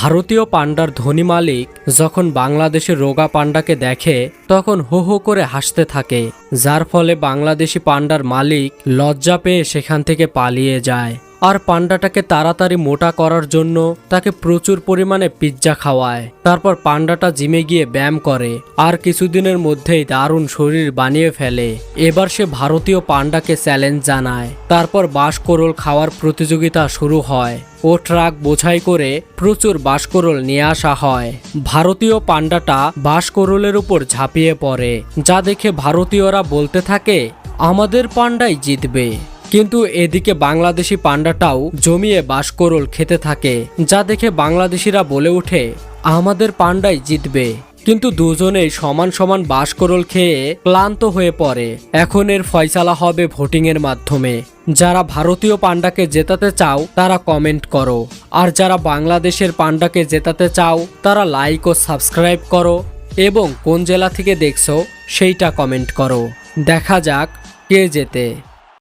ভারতীয় পান্ডার ধনী মালিক যখন বাংলাদেশের রোগা পান্ডাকে দেখে, তখন হো হো করে হাসতে থাকে, যার ফলে বাংলাদেশি পান্ডার মালিক লজ্জা পেয়ে সেখান থেকে পালিয়ে যায়। আর পান্ডাটাকে তাড়াতাড়ি মোটা করার জন্য তাকে প্রচুর পরিমাণে পিৎজা খাওয়ায়। তারপর পান্ডাটা জিমে গিয়ে ব্যায়াম করে আর কিছুদিনের মধ্যেই দারুণ শরীর বানিয়ে ফেলে। এবার সে ভারতীয় পান্ডাকে চ্যালেঞ্জ জানায়। তারপর বাঁশকরোল খাওয়ার প্রতিযোগিতা শুরু হয় ও ট্রাক বোঝাই করে প্রচুর বাঁশকরোল নিয়ে আসা হয়। ভারতীয় পান্ডাটা বাঁশকরোলের উপর ঝাঁপিয়ে পড়ে। যা দেখে ভারতীয়রা বলতে থাকে, আমাদের পান্ডাই জিতবে। কিন্তু এদিকে বাংলাদেশি পান্ডাটাও জমিয়ে বাসকরল খেতে থাকে, যা দেখে বাংলাদেশিরা বলে ওঠে, আমাদের পান্ডাই জিতবে। কিন্তু দুজনেই সমান সমান বাসকরল খেয়ে ক্লান্ত হয়ে পড়ে। এখন এর ফয়সালা হবে ভোটিংয়ের মাধ্যমে। যারা ভারতীয় পান্ডাকে জেতাতে চাও, তারা কমেন্ট করো। আর যারা বাংলাদেশের পান্ডাকে জেতাতে চাও, তারা লাইক ও সাবস্ক্রাইব করো। এবং কোন জেলা থেকে দেখছ, সেইটা কমেন্ট করো। দেখা যাক কে জেতে।